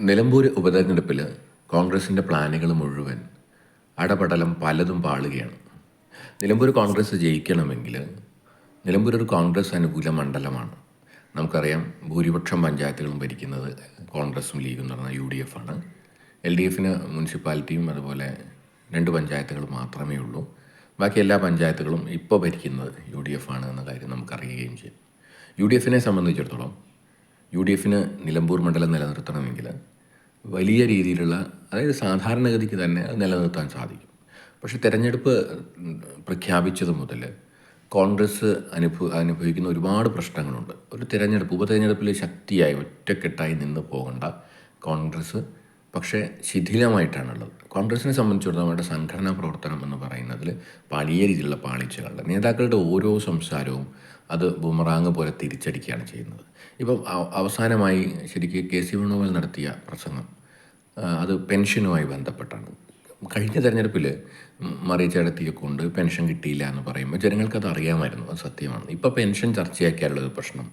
നിലമ്പൂർ ഉപതെരഞ്ഞെടുപ്പിൽ കോൺഗ്രസിന്റെ പ്ലാനുകൾ മുഴുവൻ അടപടലം പലതും പാളുകയാണ്. നിലമ്പൂർ കോൺഗ്രസ് ജയിക്കണമെങ്കിൽ നിലമ്പൂർ ഒരു കോൺഗ്രസ് അനുകൂല മണ്ഡലമാണ്. നമുക്കറിയാം ഭൂരിപക്ഷം പഞ്ചായത്തുകളും ഭരിക്കുന്നത് കോൺഗ്രസും ലീഗും പറഞ്ഞാൽ യു ഡി എഫ് ആണ്. എൽ ഡി എഫിന് മുനിസിപ്പാലിറ്റിയും അതുപോലെ രണ്ട് പഞ്ചായത്തുകൾ മാത്രമേ ഉള്ളൂ. ബാക്കി എല്ലാ പഞ്ചായത്തുകളും ഇപ്പോൾ ഭരിക്കുന്നത് യു ഡി എഫ് ആണ് എന്ന കാര്യം നമുക്കറിയുകയും ചെയ്യും. യു ഡി എഫിനെ സംബന്ധിച്ചിടത്തോളം യു ഡി എഫിന് നിലമ്പൂർ മണ്ഡലം നിലനിർത്തണമെങ്കിൽ വലിയ രീതിയിലുള്ള അതായത് സാധാരണഗതിക്ക് തന്നെ അത് നിലനിർത്താൻ സാധിക്കും. പക്ഷേ തെരഞ്ഞെടുപ്പ് പ്രഖ്യാപിച്ചത് മുതൽ കോൺഗ്രസ് അനുഭവ അനുഭവിക്കുന്ന ഒരുപാട് പ്രശ്നങ്ങളുണ്ട്. ഒരു തിരഞ്ഞെടുപ്പ് ഉപതെരഞ്ഞെടുപ്പിൽ ശക്തിയായി ഒറ്റക്കെട്ടായി നിന്ന് പോകേണ്ട കോൺഗ്രസ് പക്ഷേ ശിഥിലമായിട്ടാണുള്ളത്. കോൺഗ്രസിനെ സംബന്ധിച്ചിടത്തോളം അവരുടെ സംഘടനാ പ്രവർത്തനം എന്ന് പറയുന്നതിൽ വലിയ രീതിയിലുള്ള പാളിച്ചകളുണ്ട്. നേതാക്കളുടെ ഓരോ സംസാരവും അത് ബുമറാങ് പോലെ തിരിച്ചടിക്കുകയാണ് ചെയ്യുന്നത്. ഇപ്പം അവസാനമായി ശരിക്കും കെ സി വേണുഗോപാൽ നടത്തിയ പ്രസംഗം അത് പെൻഷനുമായി ബന്ധപ്പെട്ടാണ്. കഴിഞ്ഞ തെരഞ്ഞെടുപ്പിൽ മറിയച്ചേടത്തിയെ കൊണ്ട് പെൻഷൻ കിട്ടിയില്ല എന്ന് പറയുമ്പോൾ ജനങ്ങൾക്കത് അറിയാമായിരുന്നു അത് സത്യമാണ്. ഇപ്പോൾ പെൻഷൻ ചർച്ചയാക്കിയാലുള്ളൊരു പ്രശ്നം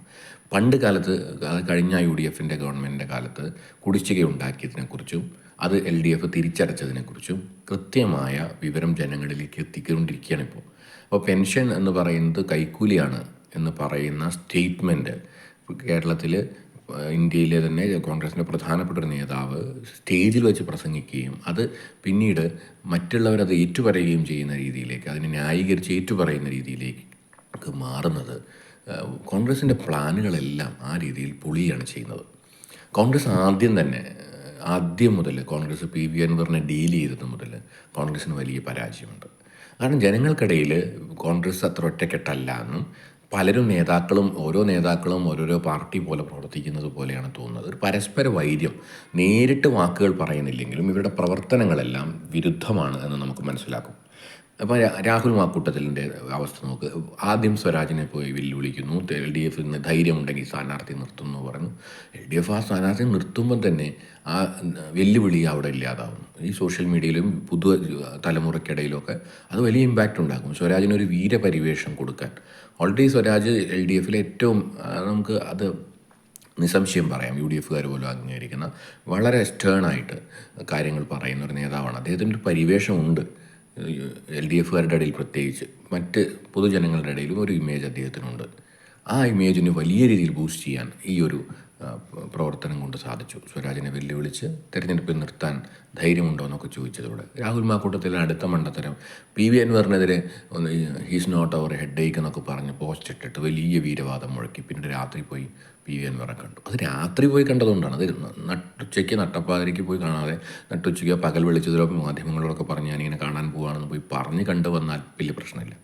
പണ്ട് കാലത്ത് അത് കഴിഞ്ഞ യു ഡി എഫിന്റെ ഗവൺമെന്റിന്റെ കാലത്ത് കുടിശ്ശിക ഉണ്ടാക്കിയതിനെക്കുറിച്ചും അത് എൽ ഡി എഫ് തിരിച്ചടച്ചതിനെക്കുറിച്ചും കൃത്യമായ വിവരം ജനങ്ങളിലേക്ക് എത്തിക്കൊണ്ടിരിക്കുകയാണ് ഇപ്പോൾ. അപ്പോൾ പെൻഷൻ എന്ന് പറയുന്നത് കൈക്കൂലിയാണ് എന്ന് പറയുന്ന സ്റ്റേറ്റ്മെന്റ് കേരളത്തിൽ ഇന്ത്യയിലെ തന്നെ കോൺഗ്രസിന്റെ പ്രധാനപ്പെട്ട ഒരു നേതാവ് സ്റ്റേജിൽ വെച്ച് പ്രസംഗിക്കുകയും അത് പിന്നീട് മറ്റുള്ളവരത് ഏറ്റുപറയുകയും ചെയ്യുന്ന രീതിയിലേക്ക് അതിനെ ന്യായീകരിച്ച് ഏറ്റുപറയുന്ന രീതിയിലേക്ക് മാറുന്നത് കോൺഗ്രസിന്റെ പ്ലാനുകളെല്ലാം ആ രീതിയിൽ പൊളിയാണ് ചെയ്യുന്നത്. കോൺഗ്രസ് ആദ്യം തന്നെ ആദ്യം മുതൽ കോൺഗ്രസ് പി വി അൻവറിനെ ഡീൽ ചെയ്തത് മുതൽ കോൺഗ്രസിന് വലിയ പരാജയമുണ്ട്. കാരണം ജനങ്ങൾക്കിടയിൽ കോൺഗ്രസ് അത്ര ഒറ്റക്കെട്ടല്ല എന്നും പലരും നേതാക്കളും ഓരോ നേതാക്കളും ഓരോരോ പാർട്ടി പോലെ പ്രവർത്തിക്കുന്നത് പോലെയാണ് തോന്നുന്നത്. ഒരു പരസ്പര വൈര്യം നേരിട്ട് വാക്കുകൾ പറയുന്നില്ലെങ്കിലും ഇവരുടെ പ്രവർത്തനങ്ങളെല്ലാം വിരുദ്ധമാണ് എന്ന് നമുക്ക് മനസ്സിലാക്കും. അപ്പോൾ രാഹുൽ മാക്കൂട്ടത്തിലിന്റെ അവസ്ഥ നോക്ക്. ആദ്യം സ്വരാജിനെ പോയി വെല്ലുവിളിക്കുന്നു. എൽ ഡി എഫിന് ധൈര്യമുണ്ടെങ്കിൽ സ്ഥാനാർത്ഥി നിർത്തുന്നു പറഞ്ഞു. എൽ ഡി എഫ് ആ സ്ഥാനാർത്ഥി നിർത്തുമ്പോൾ തന്നെ ആ വെല്ലുവിളി അവിടെ ഇല്ലാതാവുന്നു. ഈ സോഷ്യൽ മീഡിയയിലും പുതു തലമുറയ്ക്കിടയിലൊക്കെ അത് വലിയ ഇമ്പാക്റ്റ് ഉണ്ടാക്കും. സ്വരാജിനൊരു വീരപരിവേഷം കൊടുക്കാൻ. ഓൾറെഡി സ്വരാജ് എൽ ഡി എഫിലെ ഏറ്റവും നമുക്ക് അത് നിസംശയം പറയാം. യു ഡി എഫുകാർ പോലും അംഗീകരിക്കുന്ന വളരെ സ്റ്റേണായിട്ട് കാര്യങ്ങൾ പറയുന്ന ഒരു നേതാവാണ്. അദ്ദേഹത്തിന്റെ ഒരു പരിവേഷമുണ്ട്. എൽ ഡി എഫുകാരുടെ ഇടയിൽ പ്രത്യേകിച്ച് മറ്റ് പൊതുജനങ്ങളുടെ ഇടയിലും ഒരു ഇമേജ് അദ്ദേഹത്തിനുണ്ട്. ആ ഇമേജിന് വലിയ രീതിയിൽ ബൂസ്റ്റ് ചെയ്യാൻ ഈ ഒരു പ്രവർത്തനം കൊണ്ട് സാധിച്ചു. സ്വരാജിനെ വെല്ലുവിളിച്ച് തെരഞ്ഞെടുപ്പിൽ നിർത്താൻ ധൈര്യമുണ്ടോ എന്നൊക്കെ ചോദിച്ചതോടെ. രാഹുൽ മാക്കൂട്ടത്തിലെ അടുത്ത മണ്ടത്തരം പി വി അൻവറിനെതിരെ he's not our headache എന്നൊക്കെ പറഞ്ഞ് പോസ്റ്റ് ഇട്ടിട്ട് വലിയ വീരവാദം മുഴക്കി. പിന്നീട് രാത്രി പോയി പി വി അൻവറെ കണ്ടു. അത് രാത്രി പോയി കണ്ടതുകൊണ്ടാണ്. അത് നട്ടുച്ചയ്ക്ക് നട്ടപ്പാതിരിക്ക് പോയി കാണാതെ നട്ടുച്ചയ്ക്ക് പകൽ വെളിച്ചതിലോ മാധ്യമങ്ങളോടൊക്കെ പറഞ്ഞ് ഞാനിങ്ങനെ കാണാൻ പോവാണെന്ന് പോയി പറഞ്ഞ് കണ്ടു വന്നാൽ വലിയ പ്രശ്നമില്ല.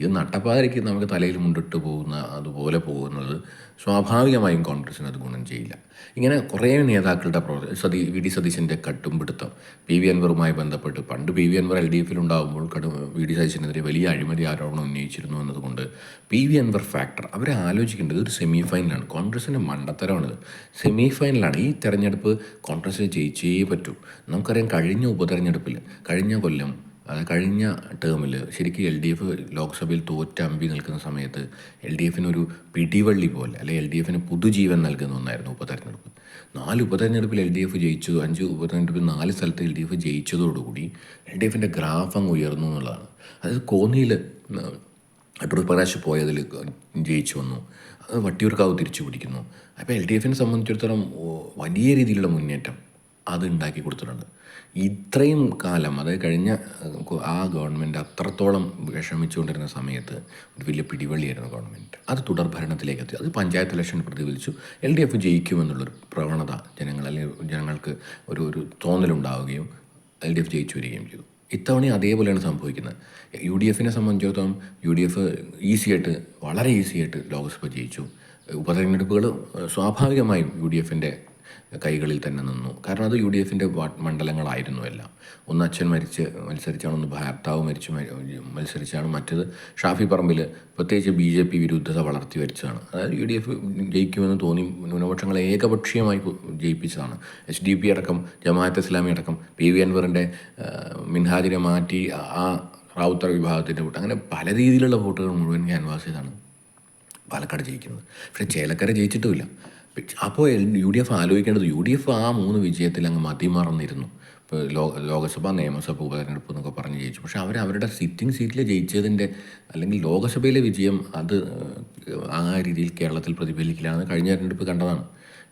ഇത് നട്ടപ്പാതിരിക്ക് നമുക്ക് തലയിൽ മുണ്ടിട്ട് പോകുന്ന അതുപോലെ പോകുന്നത് സ്വാഭാവികമായും കോൺഗ്രസിന് അത് ഗുണം ചെയ്യില്ല. ഇങ്ങനെ കുറേ നേതാക്കളുടെ പ്രവർത്തനം സതി വി ഡി സതീശന്റെ കട്ടും പിടുത്തം പി വി അൻവറുമായി ബന്ധപ്പെട്ട് പണ്ട് P V Anvar L D എഫിൽ ഉണ്ടാകുമ്പോൾ കടു വി ഡി സതീശനെതിരെ വലിയ അഴിമതി ആരോപണം ഉന്നയിച്ചിരുന്നു എന്നതുകൊണ്ട് പി വി അൻവർ ഫാക്ടർ അവരെ ആലോചിക്കേണ്ടത് ഒരു സെമി ഫൈനലാണ് കോൺഗ്രസിന്റെ മണ്ടത്തരമാണിത്. സെമി ഫൈനലാണ് ഈ തെരഞ്ഞെടുപ്പ് കോൺഗ്രസ് ജയിച്ചേ പറ്റൂ. നമുക്കറിയാം കഴിഞ്ഞ ഉപതെരഞ്ഞെടുപ്പിൽ കഴിഞ്ഞ കൊല്ലം അത് കഴിഞ്ഞ ടേമിൽ ശരിക്കും എൽ ഡി എഫ് ലോക്സഭയിൽ തോറ്റ അമ്പി നിൽക്കുന്ന സമയത്ത് എൽ ഡി എഫിനൊരു പിടിവള്ളി പോലെ അല്ലെങ്കിൽ എൽ ഡി എഫിന് പുതുജീവൻ നൽകുന്ന ഒന്നായിരുന്നു ഉപതെരഞ്ഞെടുപ്പ്. നാല് ഉപതെരഞ്ഞെടുപ്പിൽ എൽ ഡി എഫ് ജയിച്ചു അഞ്ച് ഉപതെരഞ്ഞെടുപ്പിൽ നാല് സ്ഥലത്ത് എൽ ഡി എഫ് ജയിച്ചതോടുകൂടി എൽ ഡി എഫിന്റെ ഗ്രാഫ് അങ്ങ് ഉയർന്നു എന്നുള്ളതാണ്. അതായത് കോന്നിയിൽ അടൂർ പ്രകാശ് പോയതിൽ ജയിച്ചു വന്നു. വട്ടിയൂർക്കാവ് തിരിച്ചു പിടിക്കുന്നു അപ്പോൾ എൽ ഡി എഫിനെ സംബന്ധിച്ചിടത്തോളം വലിയ രീതിയിലുള്ള മുന്നേറ്റം. അത് ഉണ്ടാക്കി കൊടുത്തിട്ടുണ്ട്. ഇത്രയും കാലം അതായത് കഴിഞ്ഞ ആ ഗവൺമെന്റ് അത്രത്തോളം വിഷമിച്ചുകൊണ്ടിരുന്ന സമയത്ത് ഒരു വലിയ പിടിവള്ളിയായിരുന്നു ഗവൺമെന്റ് അത് തുടർ ഭരണത്തിലേക്ക് എത്തി. അത് പഞ്ചായത്ത് ഇലക്ഷൻ പ്രതിഫലിച്ചു. എൽ ഡി എഫ് ജയിക്കുമെന്നുള്ളൊരു പ്രവണത ജനങ്ങൾ അല്ലെങ്കിൽ ജനങ്ങൾക്ക് ഒരു ഒരു തോന്നലുണ്ടാവുകയും എൽ ഡി എഫ് ജയിച്ചു വരികയും ചെയ്തു. ഇത്തവണ അതേപോലെയാണ് സംഭവിക്കുന്നത്. യു ഡി എഫിനെ സംബന്ധിച്ചിടത്തോളം യു ഡി എഫ് ഈസിയായിട്ട് വളരെ ഈസിയായിട്ട് ലോക്സഭ ജയിച്ചു. ഉപതെരഞ്ഞെടുപ്പുകൾ സ്വാഭാവികമായും യു ഡി എഫിന്റെ കൈകളിൽ തന്നെ നിന്നു. കാരണം അത് യു ഡി എഫിന്റെ മണ്ഡലങ്ങളായിരുന്നു എല്ലാം. ഒന്ന് അച്ഛൻ മരിച്ച് മത്സരിച്ചാണ് ഒന്ന് ഭർത്താവ് മരിച്ച് മത്സരിച്ചാണ് മറ്റത് ഷാഫി പറമ്പിൽ പ്രത്യേകിച്ച് ബി ജെ പി വിരുദ്ധത വളർത്തി വരിച്ചതാണ്. അതായത് യു ഡി എഫ് ജയിക്കുമെന്ന് തോന്നി ന്യൂനപക്ഷങ്ങളെ ഏകപക്ഷീയമായി ജയിപ്പിച്ചതാണ്. എച്ച് ഡി പി അടക്കം ജമാഅത്ത് ഇസ്ലാമി അടക്കം പി വി അൻവറിന്റെ മിൻഹാജിനെ മാറ്റി ആ റാവുത്തർ വിഭാഗത്തിന്റെ വോട്ട് അങ്ങനെ പല രീതിയിലുള്ള വോട്ടുകൾ മുഴുവൻ ക്യാൻവാസ് ചെയ്താണ് പാലക്കാട് ജയിക്കുന്നത്. പക്ഷേ ചേലക്കര ജയിച്ചിട്ടുമില്ല. അപ്പോൾ യു ഡി എഫ് ആലോചിക്കേണ്ടത് യു ഡി എഫ് ആ മൂന്ന് വിജയത്തിൽ അങ്ങ് മതിമറന്നിരുന്നു. ഇപ്പോൾ ലോ ലോകസഭ നിയമസഭ ഉപതെരഞ്ഞെടുപ്പ് എന്നൊക്കെ പറഞ്ഞ് ജയിച്ചു. പക്ഷേ അവർ അവരുടെ സിറ്റിംഗ് സീറ്റിൽ ജയിച്ചതിന്റെ അല്ലെങ്കിൽ ലോകസഭയിലെ വിജയം അത് ആ രീതിയിൽ കേരളത്തിൽ പ്രതിഫലിക്കില്ലാന്ന് കഴിഞ്ഞ തെരഞ്ഞെടുപ്പ് കണ്ടതാണ്.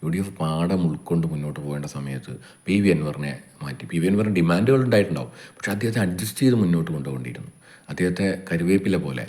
യു ഡി എഫ് പാഠം ഉൾക്കൊണ്ട് മുന്നോട്ട് പോകേണ്ട സമയത്ത് പി വി അൻവറിനെ മാറ്റി. പി വി അൻവറിന് ഡിമാൻഡുകൾ ഉണ്ടായിട്ടുണ്ടാവും. പക്ഷേ അദ്ദേഹത്തെ അഡ്ജസ്റ്റ് ചെയ്ത് മുന്നോട്ട് കൊണ്ടുപോകേണ്ടിയിരുന്നു. അദ്ദേഹത്തെ കരുവേപ്പില പോലെ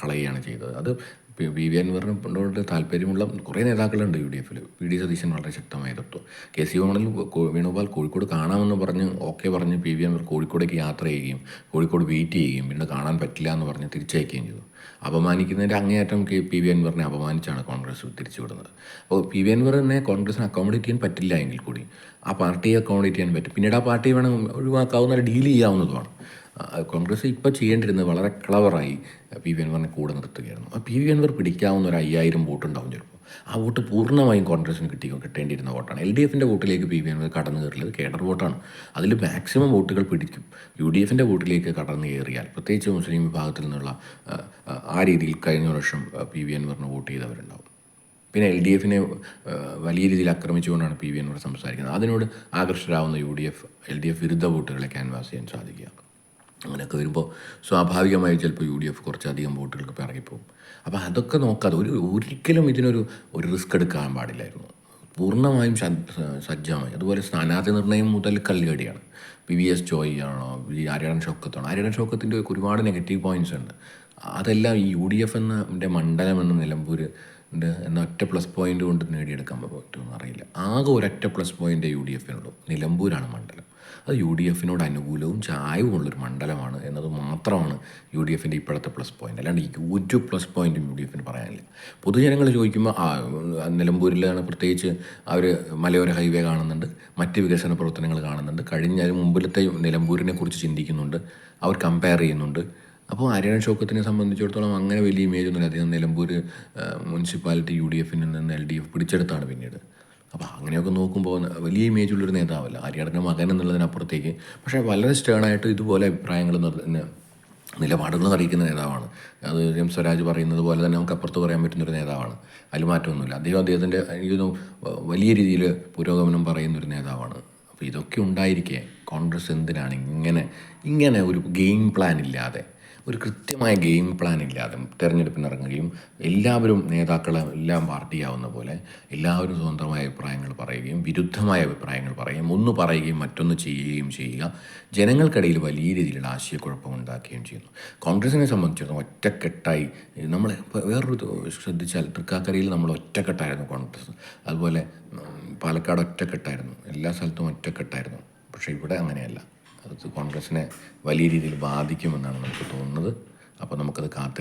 കളയുകയാണ് ചെയ്തത്. അത് പി വി അൻവറിനോട് താല്പര്യമുള്ള കുറേ നേതാക്കളുണ്ട് യു ഡി എഫിൽ പി ഡി സതീശൻ വളരെ ശക്തമായ തത്വം. കെ സി ഓണിൽ വേണുഗോപാൽ കോഴിക്കോട് കാണാമെന്ന് പറഞ്ഞ് ഓക്കെ പറഞ്ഞ് പി വി അൻവർ കോഴിക്കോടേക്ക് യാത്ര ചെയ്യുകയും കോഴിക്കോട് വെയിറ്റ് ചെയ്യുകയും പിന്നെ കാണാൻ പറ്റില്ല എന്ന് പറഞ്ഞ് തിരിച്ചയക്കുകയും ചെയ്തു. അപമാനിക്കുന്നതിന്റെ അങ്ങേയറ്റം കെ പി വി അൻവറിനെ അപമാനിച്ചാണ് കോൺഗ്രസ് തിരിച്ചുവിടുന്നത്. അപ്പോൾ പി വി അൻവറിനെ കോൺഗ്രസിന് അക്കോമഡേറ്റ് ചെയ്യാൻ പറ്റില്ല എങ്കിൽ കൂടി ആ പാർട്ടിയെ അക്കോമഡേറ്റ് ചെയ്യാൻ പറ്റും. പിന്നീട് ആ പാർട്ടി വേണം ഒഴിവാക്കാവുന്ന ഡീൽ ചെയ്യാവുന്നതുമാണ്. കോൺഗ്രസ് ഇപ്പോൾ ചെയ്യേണ്ടിരുന്നത് വളരെ ക്ലവറായി പി വി അൻവറിനെ കൂടെ നിർത്തുകയായിരുന്നു. ആ പി വി അൻവർ പിടിക്കാവുന്ന ഒരു അയ്യായിരം വോട്ട് ഉണ്ടാവും ചിലപ്പോൾ. ആ വോട്ട് പൂർണമായും കോൺഗ്രസിന് കിട്ടി കിട്ടേണ്ടിയിരുന്ന വോട്ടാണ്. എൽ ഡി എഫിന്റെ വോട്ടിലേക്ക് പി വി അൻവർ കടന്നു കയറിയത് കേഡർ വോട്ടാണ്. അതിൽ മാക്സിമം വോട്ടുകൾ പിടിക്കും. യു ഡി എഫിന്റെ വോട്ടിലേക്ക് കടന്നു കയറിയാൽ പ്രത്യേകിച്ച് മുസ്ലിം വിഭാഗത്തിൽ നിന്നുള്ള ആ, രീതിയിൽ കഴിഞ്ഞ വർഷം പി വി അൻവറിന് വോട്ട് ചെയ്തവരുണ്ടാവും. പിന്നെ എൽ ഡി എഫിനെ വലിയ രീതിയിൽ ആക്രമിച്ചുകൊണ്ടാണ് പി വി അൻവർ സംസാരിക്കുന്നത്. അതിനോട് ആകർഷകരാവുന്ന U D F L D F വിരുദ്ധ വോട്ടുകളെ ക്യാൻവാസ് ചെയ്യാൻ സാധിക്കുക അങ്ങനെയൊക്കെ വരുമ്പോൾ സ്വാഭാവികമായി ചിലപ്പോൾ യു ഡി എഫ് കുറച്ചധികം വോട്ടുകൾക്ക് പിറകിപ്പോവും അപ്പോൾ അതൊക്കെ നോക്കാതെ ഒരു ഒരിക്കലും ഇതിനൊരു ഒരു റിസ്ക് എടുക്കാൻ പാടില്ലായിരുന്നു. പൂർണമായും സജ്ജമായി. അതുപോലെ സ്ഥാനാർത്ഥി നിർണയം മുതൽ കല്ലുകടിയാണ്. പി വി എസ് ജോയി ആണോ ഈ ആര്യാടൻ ഷൗക്കത്താണോ ആര്യാടൻ ഷൗക്കത്തിന്റെ ഒരുപാട് നെഗറ്റീവ് പോയിന്റ്സ് ഉണ്ട്. അതെല്ലാം ഈ യു ഡി എഫ് എന്ന മണ്ഡലം എന്ന നിലമ്പൂർ ഉണ്ട്. എന്ന ഒറ്റ പ്ലസ് പോയിന്റ് കൊണ്ട് നേടിയെടുക്കാൻ പറ്റുമെന്ന് അറിയില്ല. ആകെ ഒരൊറ്റ പ്ലസ് പോയിന്റ് യു ഡി എഫിനുള്ളൂ നിലമ്പൂരാണ് മണ്ഡലം. അത് യു ഡി എഫിനോട് അനുകൂലവും ചായവുമുള്ളൊരു മണ്ഡലമാണ് എന്നത് മാത്രമാണ് യു ഡി എഫിന്റെ ഇപ്പോഴത്തെ പ്ലസ് പോയിന്റ് അല്ലാണ്ട് ഒരു പ്ലസ് പോയിന്റും യു ഡി എഫിന് പറയാനില്ല. പൊതുജനങ്ങൾ ചോദിക്കുമ്പോൾ നിലമ്പൂരിലാണ് പ്രത്യേകിച്ച് അവർ മലയോര ഹൈവേ കാണുന്നുണ്ട്. മറ്റ് വികസന പ്രവർത്തനങ്ങൾ കാണുന്നുണ്ട്. കഴിഞ്ഞ മുമ്പിലത്തെ നിലമ്പൂരിനെ കുറിച്ച് ചിന്തിക്കുന്നുണ്ട്. അവർ കമ്പയർ ചെയ്യുന്നുണ്ട്. അപ്പോൾ ആര്യാടൻ ഷൗക്കത്തിനെ സംബന്ധിച്ചിടത്തോളം അങ്ങനെ വലിയ ഇമേജ് ഒന്നുമില്ല. അദ്ദേഹം നിലമ്പൂർ മുനിസിപ്പാലിറ്റി യു ഡി എഫിൽ നിന്ന് എൽ ഡി എഫ് പിടിച്ചെടുത്താണ് പിന്നീട്. അപ്പോൾ അങ്ങനെയൊക്കെ നോക്കുമ്പോൾ വലിയ ഇമേജ് ഉള്ളൊരു നേതാവല്ല. ആര്യാടന്റെ മകൻ എന്നുള്ളതിനപ്പുറത്തേക്ക്. പക്ഷേ വളരെ സ്റ്റേണായിട്ട് ഇതുപോലെ അഭിപ്രായങ്ങൾ നിലപാടുകൾ അറിയിക്കുന്ന നേതാവാണ്. അത് എം സ്വരാജ് പറയുന്നത് പോലെ തന്നെ നമുക്ക് അപ്പുറത്ത് പറയാൻ പറ്റുന്നൊരു നേതാവാണ്. അതിൽ മാറ്റമൊന്നുമില്ല. അദ്ദേഹം അദ്ദേഹത്തിന്റെ എനിക്ക് വലിയ രീതിയിൽ പുരോഗമനം പറയുന്നൊരു നേതാവാണ്. അപ്പോൾ ഇതൊക്കെ ഉണ്ടായിരിക്കേ. കോൺഗ്രസ് എന്തിനാണ് ഇങ്ങനെ ഇങ്ങനെ ഒരു ഗെയിം പ്ലാൻ ഇല്ലാതെ ഒരു കൃത്യമായ ഗെയിം പ്ലാൻ ഇല്ലാതെ തെരഞ്ഞെടുപ്പിന് ഇറങ്ങുകയും എല്ലാവരും നേതാക്കളെ എല്ലാം പാർട്ടിയാവുന്ന പോലെ എല്ലാവരും സ്വതന്ത്രമായ അഭിപ്രായങ്ങൾ പറയുകയും വിരുദ്ധമായ അഭിപ്രായങ്ങൾ പറയുകയും ഒന്ന് പറയുകയും മറ്റൊന്ന് ചെയ്യുകയും ചെയ്യുക ജനങ്ങൾക്കിടയിൽ വലിയ രീതിയിലുള്ള ആശയക്കുഴപ്പം ഉണ്ടാക്കുകയും ചെയ്യുന്നു. കോൺഗ്രസിനെ സംബന്ധിച്ചിടത്തോളം ഒറ്റക്കെട്ടായി നമ്മൾ വേറൊരു ശ്രദ്ധിച്ചാൽ തൃക്കാക്കരയിൽ നമ്മൾ ഒറ്റക്കെട്ടായിരുന്നു കോൺഗ്രസ്. അതുപോലെ പാലക്കാട് ഒറ്റക്കെട്ടായിരുന്നു. എല്ലാ സ്ഥലത്തും ഒറ്റക്കെട്ടായിരുന്നു. പക്ഷേ ഇവിടെ അങ്ങനെയല്ല. അത് കോൺഗ്രസിനെ വലിയ രീതിയിൽ ബാധിക്കുമെന്നാണ് നമുക്ക് തോന്നുന്നത്. അപ്പോൾ നമുക്കത് കാത്തിരുന്ന്